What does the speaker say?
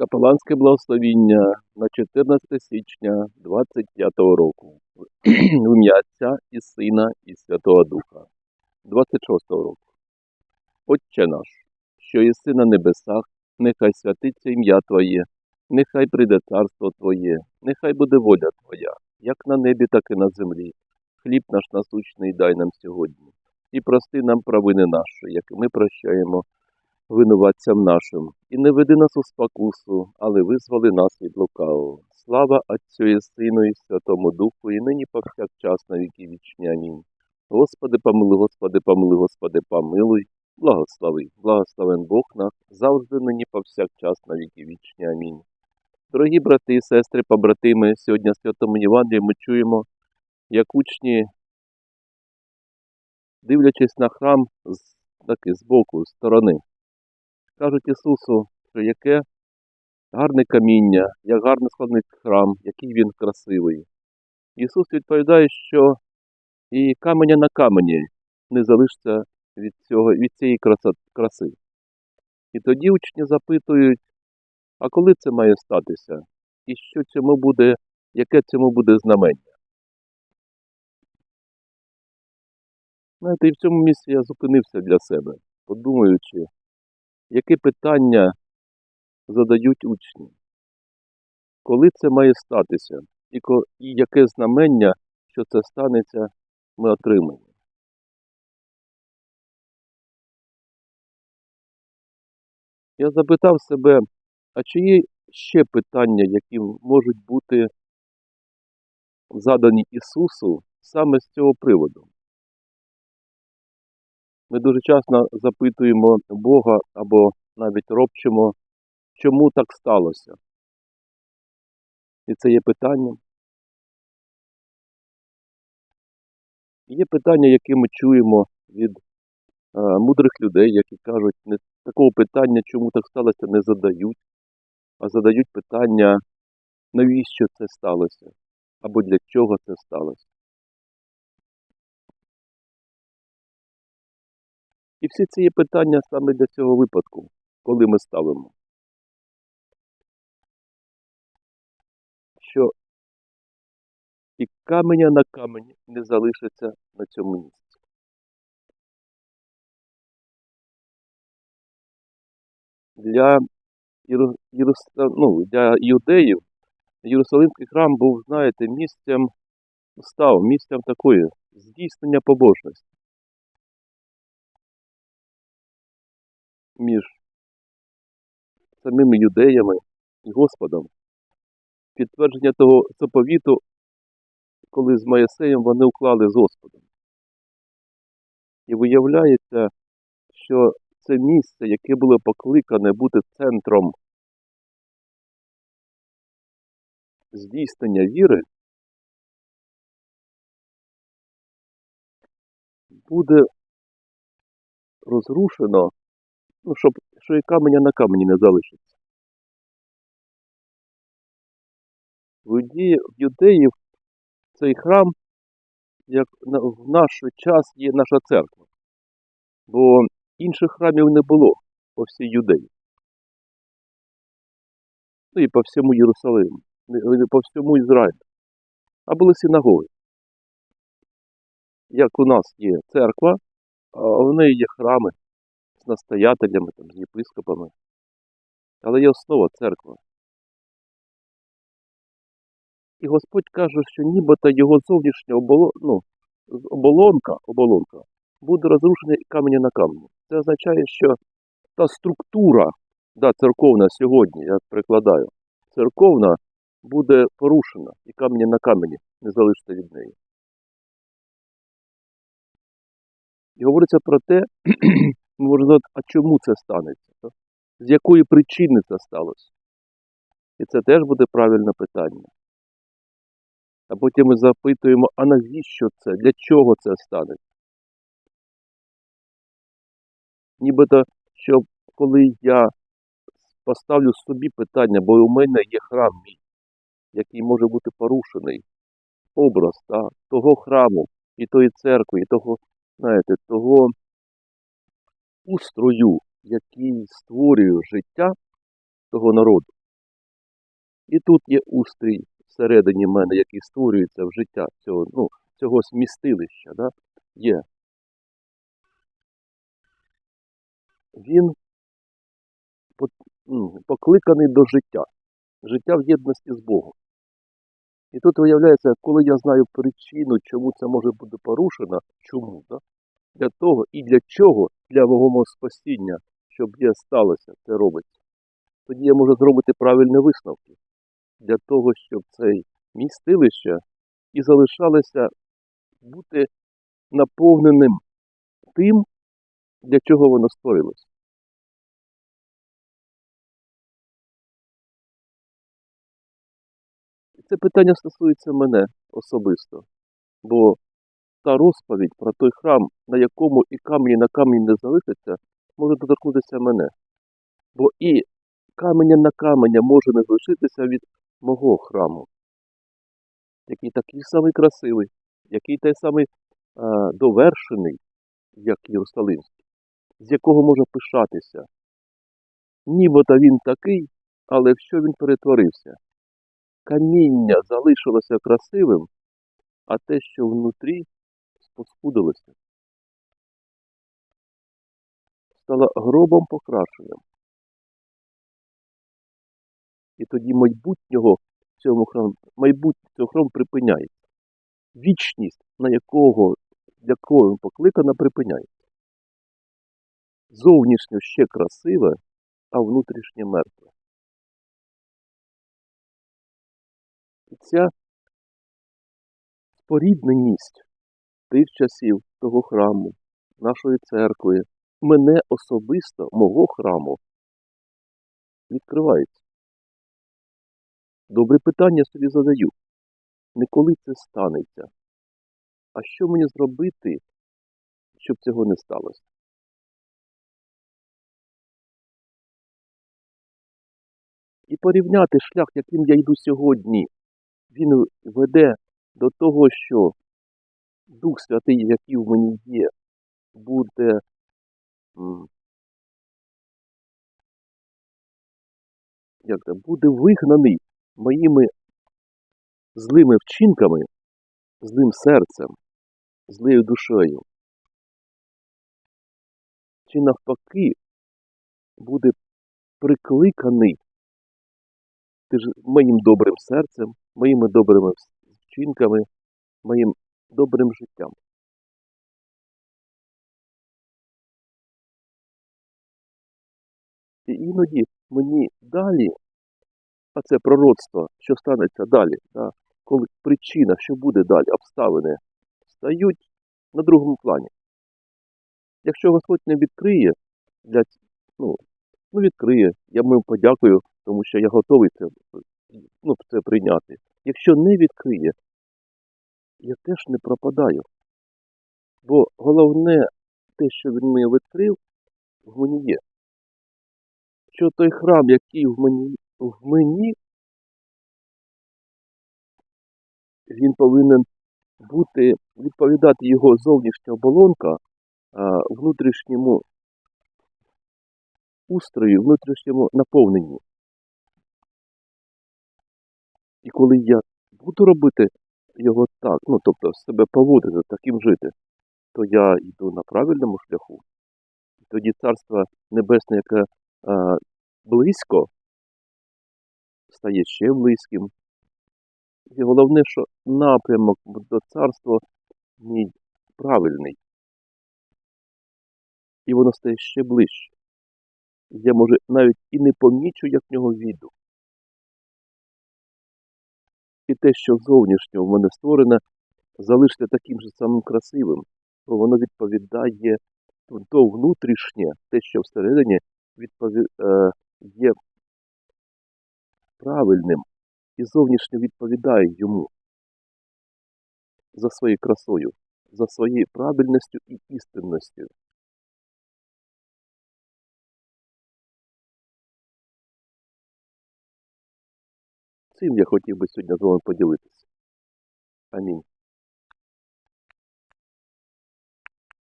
Капеланське благословіння на 14 січня 25 року. В ім'я Отця і Сина і Святого Духа. 26 року. Отче наш, що єси на небесах, нехай святиться ім'я Твоє, нехай прийде царство Твоє, нехай буде воля Твоя, як на небі, так і на землі. Хліб наш насущний дай нам сьогодні. І прости нам провини наші, як ми прощаємо винуватцям нашим, і не веди нас у спокусу, але визволи нас від лукавого. Слава Отцю і Сину і Святому Духу, і нині повсякчас на віки вічні. Амінь. Господи, помилуй, Господи, помилуй, Господи, помилуй, благослови, благословен Бог наш, завжди нині повсякчас на віки вічні. Амінь. Дорогі брати і сестри, побратими, сьогодні в Святому Євангелії ми чуємо, як учні, дивлячись на храм з таки з боку, з сторони, кажуть Ісусу, що яке гарне каміння, як гарно складний храм, який він красивий. Ісус відповідає, що і каменя на камені не залишиться від, цього, від цієї краси. І тоді учні запитують, а коли це має статися? І що цьому буде, яке цьому буде знамення? Знаєте, і в цьому місці я зупинився для себе, подумаючи, яке питання задають учні? Коли це має статися? І, яке знамення, що це станеться, ми отримаємо? Я запитав себе, а чи є ще питання, які можуть бути задані Ісусу саме з цього приводу? Ми дуже часто запитуємо Бога або навіть робчимо, чому так сталося. І це є питанням. Є питання, які ми чуємо від е, мудрих людей, які кажуть, не, такого питання, чому так сталося, не задають, а задають питання, навіщо це сталося, або для чого це сталося. І всі ці є питання саме для цього випадку, коли ми ставимо. Що і каменя на камені не залишиться на цьому місці. Для. Ну, для іудеїв Єрусалимський храм був, знаєте, місцем став, місцем такої здійснення побожності. Між самими юдеями і Господом. Підтвердження того заповіту, коли з Моїсеєм вони уклали з Господом. І виявляється, що це місце, яке було покликане бути центром здійснення віри, буде розрушено ну, щоб що і каменя на камені не залишиться. В, юдеї, в юдеїв цей храм, як в наш час, є наша церква, бо інших храмів не було по всій юдеї. Ну і по всьому Єрусалиму, по всьому Ізраїлю. А були синагоги. Як у нас є церква, а в неї є храми з настоятелями, там, з єпископами. Але є основа церква. І Господь каже, що нібито його зовнішня оболо... ну, оболонка, оболонка буде розрушена і каменя на камені. Це означає, що та структура, да, церковна сьогодні, я прикладаю, церковна буде порушена і каменя на камені не залишиться від неї. І говориться про те, можемо знати, а чому це станеться? так? З якої причини це сталося? І це теж буде правильне питання. А потім ми запитуємо, а навіщо це? Для чого це станеться? Нібито, щоб коли я поставлю собі питання, бо у мене є храм мій, який може бути порушений, образ та, того храму, і тої церкви, і того, знаєте, того устрою, який створює життя того народу. І тут є устрій всередині мене, який створюється в життя цього, ну, цього смістилища. Да? Є. Він покликаний до життя. Життя в єдності з Богом. І тут виявляється, коли я знаю причину, чому це може бути порушено, чому, да? Для того і для чого, для мого спасіння, щоб є сталося, це робиться. Тоді я можу зробити правильні висновки для того, щоб цей містилище і залишалося бути наповненим тим, для чого воно створилось. Це питання стосується мене особисто, бо та розповідь про той храм, на якому і камені на камені не залишиться, може доторкнутися мене. Бо і каменя на каменя може не залишитися від мого храму, який такий самий красивий, який той самий а, довершений, як Єрусалимський, з якого можна пишатися. Нібито він такий, але в що він перетворився? Каміння залишилося красивим, а те, що внутрі, споскудилося. Стало гробом покрашеним. І тоді майбутнього в цьому храму, майбутнє цього храму припиняється. Вічність, на якого, для кого він покликана, припиняється. Зовнішньо ще красиве, а внутрішнє мертве. І ця спорідненість тих часів того храму, нашої церкви, мене особисто, мого храму, відкривається. Добре питання собі задаю. Не коли це станеться, а що мені зробити, щоб цього не сталося? І порівняти шлях, яким я йду сьогодні, він веде до того, що Дух Святий, який в мені є, буде як це, буде вигнаний моїми злими вчинками, злим серцем, злою душею. Чи навпаки буде прикликаний моїм добрим серцем, моїми добрими вчинками, моїм добрим життям. І іноді мені далі, а це пророцтво, що станеться далі, да, коли причина, що буде далі, обставини, стають на другому плані. Якщо Господь не відкриє, для, ну, ну відкриє, я йому подякую, тому що я готовий це, ну, це прийняти. Якщо не відкриє, я теж не пропадаю. Бо головне те, що він мені відкрив, в мені є. Що той храм, який в мені, в мені, він повинен бути, відповідати його зовнішня оболонка внутрішньому устрою, внутрішньому наповненню. І коли я буду робити його так, ну тобто себе поводити, таким жити, то я йду на правильному шляху. Тоді Царство Небесне, яке а, близько, стає ще близьким. І головне, що напрямок до царства мій правильний. І воно стає ще ближче. Я, може, навіть і не помічу, як в нього війду. І те, що зовнішньо в мене створене, залишиться таким же самим красивим, бо воно відповідає то внутрішнє, те, що всередині відпові... е, є правильним і зовнішньо відповідає йому за своєю красою, за своєю правильністю і істинністю. Цим я хотів би сьогодні з вами поділитися. Амінь.